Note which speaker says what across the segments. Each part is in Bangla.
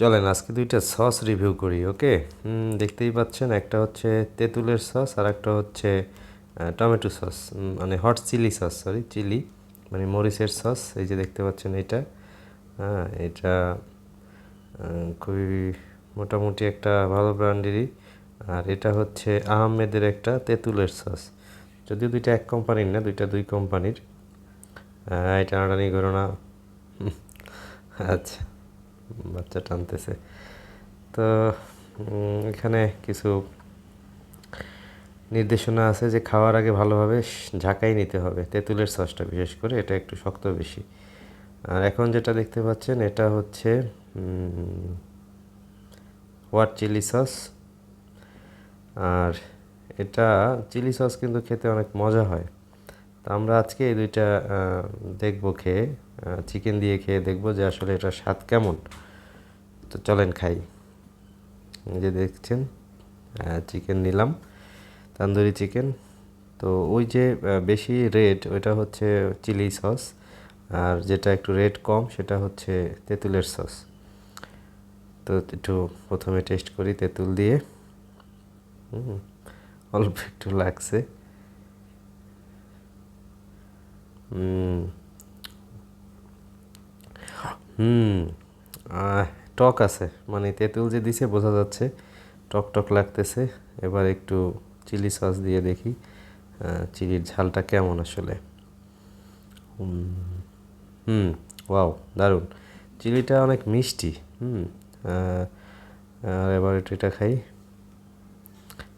Speaker 1: চলেন, আজকে দুইটা সস রিভিউ করি, ওকে? দেখতেই পাচ্ছেন, একটা হচ্ছে তেঁতুলের সস, আর একটা হচ্ছে টমেটো সস মানে hot chilli sauce sorry chilli মানে মরিচের সস, এই যে দেখতে পাচ্ছেন এটা। হ্যাঁ এটা খুবই মোটামুটি একটা ভালো ব্র্যান্ডেরই, আর এটা হচ্ছে আহমেদের একটা তেঁতুলের সস। যদিও দুইটা এক কোম্পানির না, দুইটা দুই কোম্পানির। এটা টানাটানি করো না। আচ্ছা। বাচ্চা টানতেছে। তো এখানে কিছু নির্দেশনা আছে যে খাওয়ার আগে ভালোভাবে ঝাঁকাই নিতে হবে, তেঁতুলের সসটা বিশেষ করে, এটা একটু শক্ত বেশি। আর এখন যেটা দেখতে পাচ্ছেন, এটা হচ্ছে হোয়াট চিলি সস আর এটা চিলি সস কিন্তু খেতে অনেক মজা হয়। তো আমরা আজকে এই দুইটা দেখব খেয়ে চিকেন দিয়ে খেয়ে দেখব যে আসলে এটা স্বাদ কেমন। তো চলেন খাই। যে দেখছেন চিকেন নিলাম, তান্দুরি চিকেন তো ওই যে বেশি রেড ওইটা হচ্ছে চিলি সস আর যেটা একটু রেড কম, সেটা হচ্ছে তেঁতুলের সস তো একটু প্রথমে টেস্ট করি তেঁতুল দিয়ে। অল্প একটু লাগছে। হুম। টক আছে। মানে তেঁতুল যে দিছে, বোঝা যাচ্ছে। টক টক লাগতেছে। এবার একটু চিলি সস দিয়ে দেখি চিলির ঝালটা কেমন আসলে। হুম। ওয়াও, দারুণ। চিলিটা অনেক মিষ্টি। হুম আর এবার একটু এটা খাই।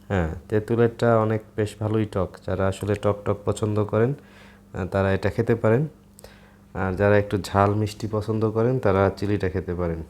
Speaker 1: হ্যাঁ তেঁতুলেরটা অনেক বেশ ভালোই টক। যারা আসলে টক টক পছন্দ করেন তারা এটা খেতে পারেন। আর যারা একটু ঝাল মিষ্টি পছন্দ করেন, তারা চিলিটা খেতে পারেন।